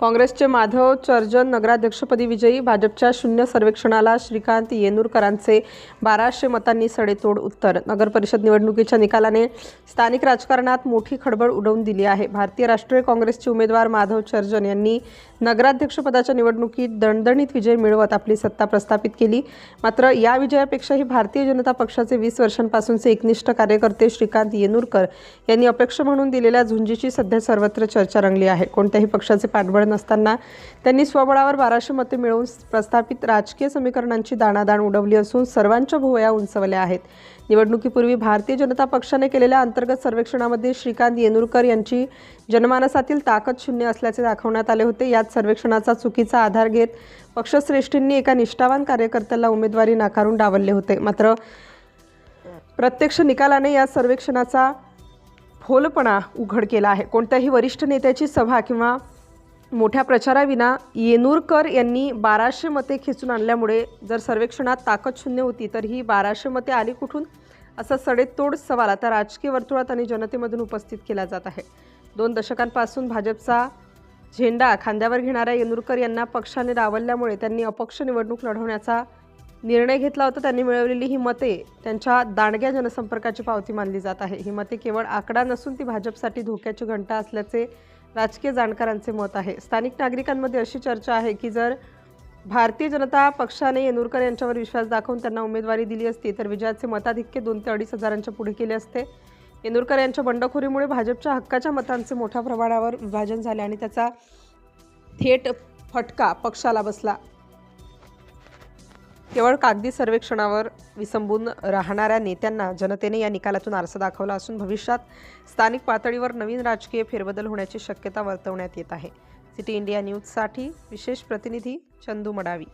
काँग्रेसचे माधव चर्जन नगराध्यक्षपदी विजयी भाजपच्या शून्य सर्वेक्षणाला श्रीकांत येनूरकरांचे बाराशे मतांनी सडेतोड उत्तर. नगरपरिषद निवडणुकीच्या निकालाने स्थानिक राजकारणात मोठी खळबळ उडवून दिली आहे. भारतीय राष्ट्रीय काँग्रेसचे उमेदवार माधव चर्जन यांनी नगराध्यक्षपदाच्या निवडणुकीत दणदणीत विजय मिळवत आपली सत्ता प्रस्थापित केली. मात्र या विजयापेक्षाही भारतीय जनता पक्षाचे वीस वर्षांपासूनचे एकनिष्ठ कार्यकर्ते श्रीकांत येनूरकर यांनी अपेक्षा म्हणून दिलेल्या झुंजीची सध्या सर्वत्र चर्चा रंगली आहे. कोणत्याही पक्षाचे पाठबळ नसताना त्यांनी स्वबळावर बाराशे मते मिळवून प्रस्थापित राजकीय समीकरणांची दाणादाण उडवली असून सर्वांच्या भुवया उंचवल्या आहेत. निवडणुकीपूर्वी भारतीय जनता पक्षाने केलेल्या अंतर्गत सर्वेक्षणामध्ये श्रीकांत येनूरकर यांची जनमानसातील ताकद शून्य असल्याचे दाखवण्यात आले होते. यात सर्वेक्षणाचा चुकीचा आधार घेत पक्षश्रेष्ठींनी एका निष्ठावान कार्यकर्त्याला उमेदवारी नाकारून डावलले होते. मात्र प्रत्यक्ष निकालाने या सर्वेक्षणाचा फोलपणा उघड केला आहे. कोणत्याही वरिष्ठ नेत्याची सभा किंवा मोठ्या प्रचाराविना येनूरकर यांनी बाराशे मते खेचून आणल्यामुळे जर सर्वेक्षणात ताकद शून्य होती तर ही बाराशे मते आली कुठून? असा सडेतोड सवाल आता राजकीय वर्तुळात आणि जनतेमधून उपस्थित केला जात आहे. दोन दशकांपासून भाजपचा झेंडा खांद्यावर घेणाऱ्या येनूरकर यांना पक्षाने डावलल्यामुळे त्यांनी अपक्ष निवडणूक लढवण्याचा निर्णय घेतला होता. त्यांनी मिळवलेली ही मते त्यांच्या दांडग्या जनसंपर्काची पावती मानली जात आहे. ही मते केवळ आकडा नसून ती भाजपसाठी धोक्याची घंटा असल्याचे राजकीय जाणकारांचे मत आहे. स्थानिक नागरिकांमध्ये अशी चर्चा आहे की जर भारतीय जनता पक्षाने येनूरकर यांच्यावर विश्वास दाखवून त्यांना उमेदवारी दिली असती तर विजयाचे मताधिक्य दोन ते अडीच हजारांच्या पुढे केले असते. येनूरकर यांच्या बंडखोरीमुळे भाजपच्या हक्काच्या मतांचे मोठ्या प्रमाणावर विभाजन झाले आणि त्याचा थेट फटका पक्षाला बसला. केवळ कागदी सर्वेक्षणावर विसंबून राहणाऱ्या नेत्यांना जनतेने या निकालातून आरसा दाखवला असून भविष्यात स्थानिक पातळीवर नवीन राजकीय फेरबदल होण्याची शक्यता वर्तवण्यात येत आहे. सिटी इंडिया न्यूजसाठी विशेष प्रतिनिधी चंदू मडावी.